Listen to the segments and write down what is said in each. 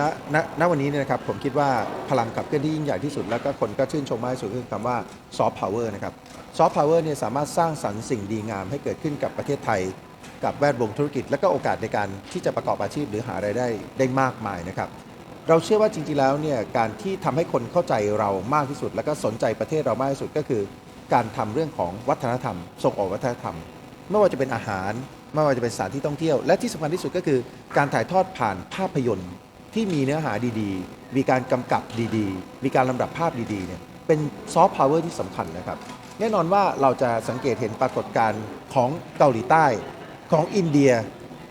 แล้วณณวันนี้เนี่ยนะครับผมคิดว่าพลังขับเคลื่อนที่ยิ่งใหญ่ที่สุด แล้วก็คนก็ชื่นชมมากที่สุดคือคำว่าซอฟต์พาวเวอร์นะครับซอฟต์พาวเวอร์เนี่ยสามารถสร้างสรรค์สิ่งดีงามให้เกิดขึ้นกับประเทศไทย กับแวดวงธุรกิจ และก็โอกาสในการที่จะประกอบอาชีพหรือหารายได้ได้มากมายนะครับเราเชื่อว่าจริงๆแล้วเนี่ยการที่ทำให้คนเข้าใจเรามากที่สุด แล้วก็สนใจประเทศเรามากที่สุดก็คือ การทำเรื่องของวัฒนธรรมส่งออกวัฒนธรรม ไม่ว่าจะเป็นอาหาร ไม่ว่าจะเป็นสถานที่ท่องเที่ยว และที่สำคัญที่สุดก็คือ การถ่ายทอดผ่านภาพยนตร์ ที่มีเนื้อหาดีๆ มีการกำกับดีๆ มีการลำดับภาพดีๆเนี่ยเป็นซอฟต์พาวเวอร์ที่สำคัญนะครับ แน่นอนว่าเราจะสังเกตเห็นปรากฏการณ์ของเกาหลีใต้ของอินเดีย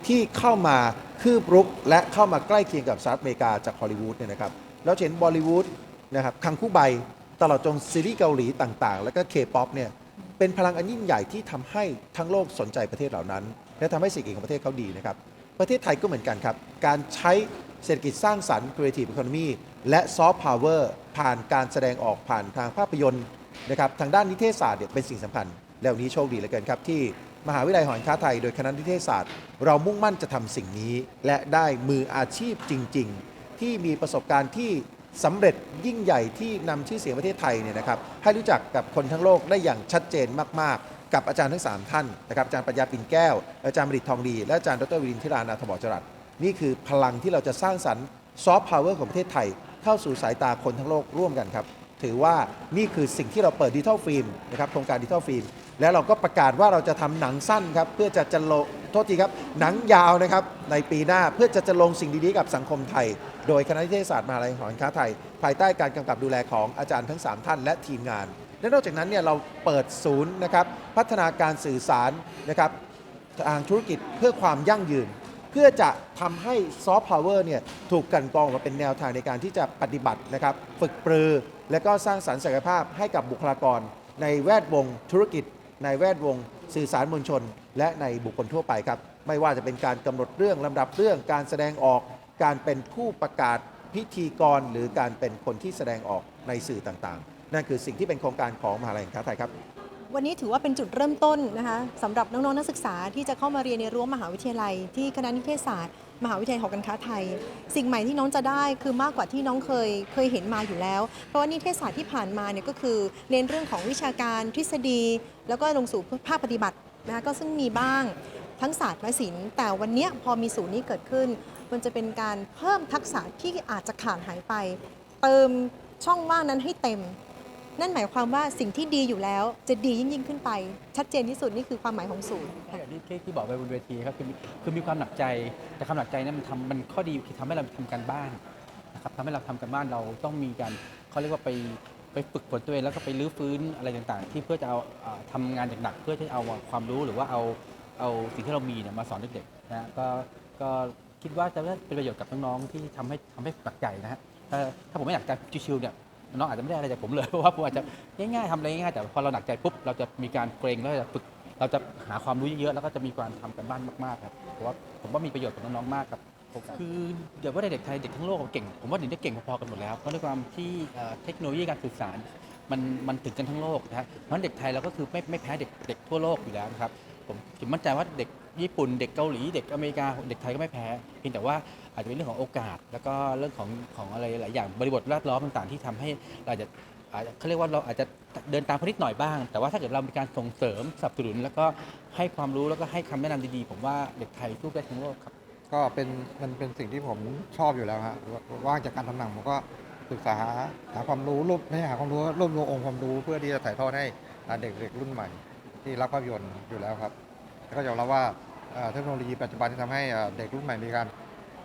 ที่เข้ามาคืบรุก และเข้ามาใกล้เคียงกับสหรัฐอเมริกาจากฮอลลีวูดเนี่ยนะครับเราจะเห็นบอลลีวูดนะครับคังคู่ใบตลอดจนซีรีส์เกาหลีต่างๆ แล้วก็เคป๊อปเนี่ยเป็นพลังอันยิ่งใหญ่ที่ทำให้ทั้งโลกสนใจประเทศเหล่านั้น และทำให้เศรษฐกิจของประเทศเขาดีนะครับ ประเทศไทยก็เหมือนกันครับ การใช้ เศรษฐกิจสร้างสรรค์ creative economy และซอฟต์พาวเวอร์ผ่านการแสดงออกผ่านทางภาพยนตร์นะครับทางด้านนิเทศศาสตร์เนี่ยเป็นสิ่งสำคัญ แล้วนี้โชคดีเหลือเกินครับที่มหาวิทยาลัยหอการค้าไทยโดยคณะนิเทศศาสตร์ เรามุ่งมั่นจะทำสิ่งนี้ และได้มืออาชีพจริง ๆ ที่มีประสบการณ์ที่สำเร็จยิ่งใหญ่ที่นำชื่อเสียงประเทศไทยเนี่ยนะครับให้รู้จักกับคนทั้งโลกได้อย่างชัดเจนมากๆ กับอาจารย์ทั้ง 3 ท่านนะครับอาจารย์ปัญญาปิ่นแก้ว อาจารย์บดิตทองดี และอาจารย์ดรวิรินทรานาถบจรัส นี่คือพลังที่เราจะสร้างสรรค์ซอฟต์พาวเวอร์ของประเทศไทย เข้าสู่สายตาคนทั้งโลกร่วมกันครับ ถือว่านี่คือสิ่งที่เราเปิดดิจิทัลฟิล์มนะครับโครงการดิจิทัลฟิล์มแล้วเราก็ประกาศว่าเราจะทำหนังสั้นครับเพื่อจะจะลงโทษทีครับ หนังยาวนะครับในปีหน้าเพื่อจะจะลงสิ่งดีๆกับสังคมไทย โดยคณะนิเทศศาสตร์มหาลัยหอการค้าไทย ภายใต้การกำกับดูแลของอาจารย์ทั้ง 3 ท่านและทีมงาน และนอกจากนั้นเนี่ยเราเปิดศูนย์นะครับพัฒนาการสื่อสารนะครับทางธุรกิจเพื่อความยั่งยืน เพื่อจะทำให้ซอฟต์พาวเวอร์เนี่ยถูกกันกรองมาเป็นแนวทางในการที่จะปฏิบัตินะครับ ฝึกปรือ และก็สร้างสรรค์ศักยภาพให้กับบุคลากร ในแวดวงธุรกิจ ในแวดวงสื่อสารมวลชน และในบุคคลทั่วไปครับ ไม่ว่าจะเป็นการกำหนดเรื่องลำดับเรื่องการแสดงออก การเป็นผู้ประกาศพิธีกร หรือการเป็นคนที่แสดงออกในสื่อต่างๆ นั่นคือสิ่งที่เป็นโครงการของมหาลัยแห่งค้าไทยครับ วันนี้ถือว่าเป็นจุดเริ่มต้นนะคะสำหรับน้องๆนักศึกษาที่จะเข้ามาเรียนในรั้วมหาวิทยาลัย ที่คณะนิเทศศาสตร์ มหาวิทยาลัยหอการค้าไทย สิ่งใหม่ที่น้องจะได้คือมากกว่าที่น้องเคยเคยเห็นมาอยู่แล้ว เพราะว่านิเทศศาสตร์ที่ผ่านมาเนี่ยก็คือเรียนเรื่องของวิชาการทฤษฎี แล้วก็ลงสู่ภาคปฏิบัตินะคะก็ซึ่งมีบ้างทั้งศาสตร์และศิลป์แต่วันนี้พอมีศูนย์นี้เกิดขึ้น มันจะเป็นการเพิ่มทักษะที่อาจจะขาดหายไป เติมช่องว่างนั้นให้เต็ม นั่นหมายความว่าสิ่งที่ดีอยู่แล้วจะดียิ่งยิ่งขึ้นไป ชัดเจนที่สุดนี่คือความหมายของศูนย์ใช่อย่างที่ที่ที่บอกไปบนเวทีครับคือมีคือมีความหนักใจแต่ความหนักใจนั้นมันทำมันข้อดีคือทำให้เราทำการบ้านนะครับทำให้เราทำการบ้านเราต้องมีการเขาเรียกว่าไปไปฝึกฝนตัวเองแล้วก็ไปรื้อฟื้นอะไรต่างๆ ที่เพื่อจะเอาอ่าทำงานหนักเพื่อที่จะเอาความรู้หรือว่าเอาเอาสิ่งที่เรามีเนี่ยมาสอนเด็กๆนะฮะก็ก็คิดว่าจะเป็นประโยชน์กับน้องๆที่ทำให้ทำให้หนักใจนะฮะถ้าถ้าผมไม่หนักใจชิวๆเนี่ย น้องอาจจะไม่ได้อะไรจากผมเลยเพราะว่าผมอาจจะง่ายๆทำอะไรง่ายๆแต่พอเราหนักใจปุ๊บเราจะมีการเกรงแล้วจะฝึกเราจะหาความรู้เยอะๆแล้วก็จะมีการทำกันบ้านมากๆครับเพราะว่าผมว่ามีประโยชน์กับน้องๆมากครับคือเดี๋ยวว่าเด็กไทยเด็กทั้งโลกเก่ง ผมว่าเด็กได้เก่งพอๆกันหมดแล้วเพราะด้วยความที่เทคโนโลยีการสื่อสารมันมันถึงกันทั้งโลกนะฮะเพราะเด็กไทยเราก็คือไม่ไม่แพ้เด็กเด็กทั่วโลกอยู่แล้วนะครับ ผมผมมั่นใจว่าเด็กญี่ปุ่นเด็กเกาหลีเด็กอเมริกาเด็กไทยก็ไม่แพ้เพียงแต่ว่าอาจจะเป็นเรื่องของโอกาส แล้วก็เรื่องของของอะไรหลายอย่างบริบทแวดล้อมต่างๆ ที่ทำให้เราจะอาจจะเขาเรียกว่าเราอาจจะเดินตามเขานิดหน่อยบ้าง แต่ว่าถ้าเกิดเรามีการส่งเสริมสนับสนุน แล้วก็ให้ความรู้แล้วก็ให้คำแนะนำดีๆ ผมว่าเด็กไทยสู้ได้ทั้งโลกครับ ก็เป็นมันเป็นสิ่งที่ผมชอบอยู่แล้วฮะว่างจากการทำหนังผมก็ศึกษาหาความรู้รวบไม่ใช่หาความรู้รวบรวมองค์ความรู้เพื่อที่จะถ่ายทอดให้เด็กเด็กรุ่นใหม่ ที่รักภาพยนตร์อยู่แล้วครับแล้วก็ยอมรับว่าเทคโนโลยีปัจจุบันที่ทำให้เด็กรุ่นใหม่มีการ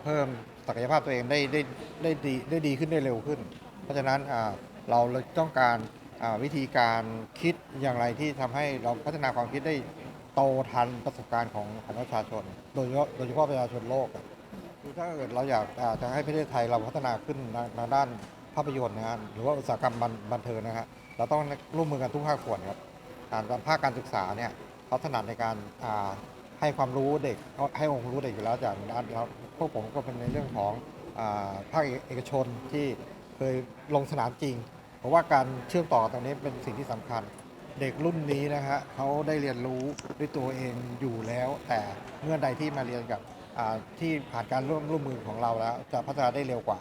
เพิ่มศักยภาพตัวเองได้ได้ได้ดีได้ดีขึ้นได้เร็วขึ้น เพราะฉะนั้นเราต้องการวิธีการคิดอย่างไรที่ทำให้เราพัฒนาความคิดได้โตทันประสบการณ์ของประชาชน โดยเฉพาะโดยเฉพาะประชาชนโลกคือถ้าเกิดเราอยากจะให้ประเทศไทยเราพัฒนาขึ้นทางทางด้านภาพยนตร์นะฮะหรือว่าอุตสาหกรรมบันบันเทิงนะฮะเราต้องร่วมมือกันทุกภาคส่วนครับ การภาคการศึกษาเนี่ยเขาถนัดในการให้ความรู้เด็กให้องค์ความรู้เด็กอยู่แล้วจากด้านแล้วพวกผมก็เป็นในเรื่องของอภาคเอกชนที่เคยลงสนามจริง เพราะว่าการเชื่อมต่อตรงนี้เป็นสิ่งที่สำคัญ เด็กรุ่นนี้นะฮะเขาได้เรียนรู้ด้วยตัวเองอยู่แล้ว แต่เมื่อใดที่มาเรียนกับที่ผ่านการร่วมร่วมมือของเราแล้ว จะพัฒนาได้เร็วกว่า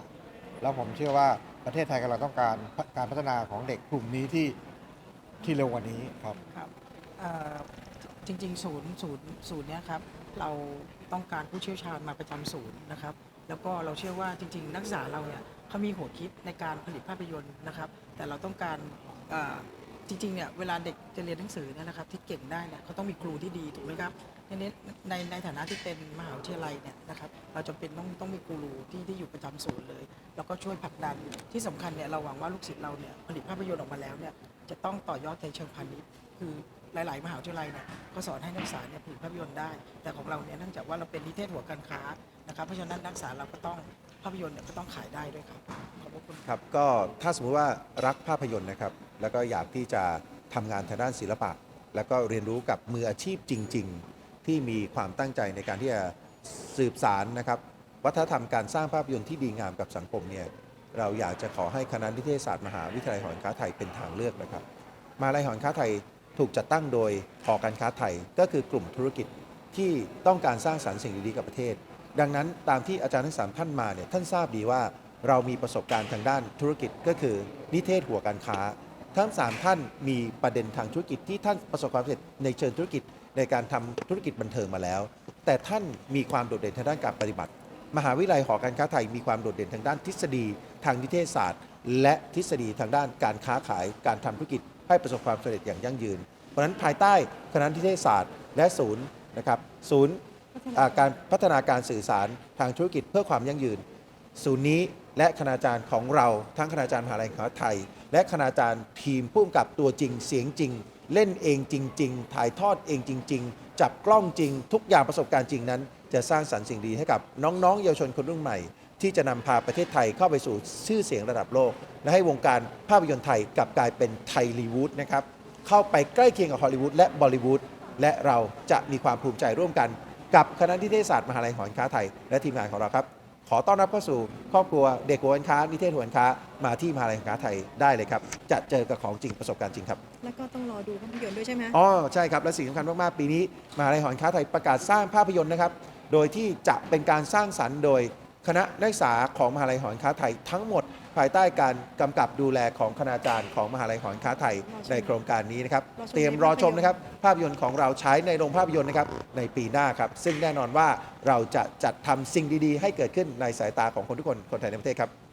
แล้วผมเชื่อว่าประเทศไทยกำลังต้องการการพัฒนาของเด็กกลุ่มนี้ที่ ที่เร็วกว่านี้ครับ ครับเอ่อจริงๆ ศูนย์ศูนย์ศูนย์เนี้ยครับเราต้องการผู้เชี่ยวชาญมาประจำศูนย์นะครับ แล้วก็เราเชื่อว่าจริง ๆ นักศึกษาเราเนี่ยเขามีหัวคิดในการผลิตภาพยนตร์นะครับ แต่เราต้องการเอ่อ จริงๆเนี่ยเวลาเด็กจะเรียนหนังสือเนี่ยนะครับที่เก่งได้เนี่ยเขาต้องมีครูที่ดีถูกไหมครับในนี้ในในฐานะที่เป็นมหาวิทยาลัยเนี่ยนะครับเราจำเป็นต้องต้องมีครูที่ที่อยู่ประจำศูนย์เลย แล้วก็ช่วยผลักดันที่สำคัญเนี่ยเราหวังว่าลูกศิษย์เราเนี่ยผลิตภาพยนตร์ออกมาแล้วเนี่ยจะต้องต่อยอดในเชิงพาณิชย์คือหลาย ๆ มหาวิทยาลัยเนี่ยก็สอนให้นักศึกษาเนี่ยผลิตภาพยนตร์ได้ แต่ของเราเนี่ยเนื่องจากว่าเราเป็นนิเทศหัวการค้านะครับเพราะฉะนั้นนักศึกษาเราก็ต้องภาพยนตร์เนี่ยก็ต้องขายได้ด้วยครับขอบพระคุณ ครับก็ถ้าสมมุติว่ารักภาพยนตร์นะครับ แล้วก็อยากที่จะทำงานทางด้านศิลปะ แล้วก็เรียนรู้กับมืออาชีพจริง ๆ ที่มีความตั้งใจในการที่จะสืบสารนะครับ วัฒนธรรมการสร้างภาพยนตร์ที่ดีงามกับสังคมเนี่ยเราอยากจะขอให้คณะนิเทศศาสตร์มหาวิทยาลัยหอการค้าไทยเป็นทางเลือกนะครับมหาลัยหอการค้าไทยถูกจัดตั้งโดยหอการค้าไทยก็คือกลุ่มธุรกิจที่ต้องการสร้างสรรค์สิ่งดีๆกับประเทศ ดังนั้นตามที่อาจารย์ทั้งสามท่านมาเนี่ยท่านทราบดีว่าเรามีประสบการณ์ทางด้านธุรกิจก็คือนิเทศหัวการค้า ทั้งสามท่านมีประเด็นทางธุรกิจที่ท่านประสบความสำเร็จในเชิงธุรกิจในการทำธุรกิจบันเทิงมาแล้ว แต่ท่านมีความโดดเด่นทางด้านการปฏิบัติ มหาวิทยาลัยหอการค้าไทยมีความโดดเด่นทางด้านทฤษฎี ทางนิเทศศาสตร์ และทฤษฎีทางด้านการค้าขายการทำธุรกิจให้ประสบความสำเร็จอย่างยั่งยืน เพราะฉะนั้นภายใต้คณะนิเทศศาสตร์ และศูนย์นะครับศูนย์การพัฒนาการสื่อสารทางธุรกิจเพื่อความยั่งยืน ศูนย์นี้ และคณาจารย์ของเราทั้งคณาจารย์มหาลัยของไทย และคณาจารย์ทีมผู้กำกับตัวจริงเสียงจริง เล่นเองจริง ๆ ถ่ายทอดเองจริง ๆ จับกล้องจริง ทุกอย่างประสบการณ์จริงนั้น จะสร้างสรรค์สิ่งดีให้กับน้องๆ เยาวชนคนรุ่นใหม่ ที่จะนำพาประเทศไทยเข้าไปสู่ชื่อเสียงระดับโลก และให้วงการภาพยนตร์ไทยกลับกลายเป็นไทยลีวูดนะครับเข้าไปใกล้เคียงกับฮอลลีวูดและบอลลีวูดและเราจะมีความภูมิใจร่วมกัน กับคณะนิเทศศาสตร์มหาลัยหอการค้าไทย และทีมงานของเราครับ ขอต้อนรับเข้าสู่ครอบครัวเด็กหัวการค้า นิเทศหัวการค้ามาที่มหาลัยหอการค้าไทยได้เลยครับ จะเจอกับของจริงประสบการณ์จริงครับ แล้วก็ต้องรอดูภาพยนตร์ด้วยใช่ไหมคะอ๋อใช่ครับ และสิ่งสำคัญมาก ๆ ปีนี้มหาลัยหอการค้าไทยประกาศสร้างภาพยนตร์นะครับ โดยที่จะเป็นการสร้างสรรค์โดยคณะนักศึกษาของมหาลัยหอการค้าไทยทั้งหมด ภายใต้การกำกับดูแลของคณาจารย์ของมหาลัยหอการค้าไทยในโครงการนี้นะครับ เตรียมรอชมนะครับ ภาพยนตร์ของเราใช้ในโรงภาพยนตร์นะครับในปีหน้าครับ ซึ่งแน่นอนว่าเราจะจัดทำสิ่งดีๆ ให้เกิดขึ้นในสายตาของคนทุกคนคนไทยในประเทศครับ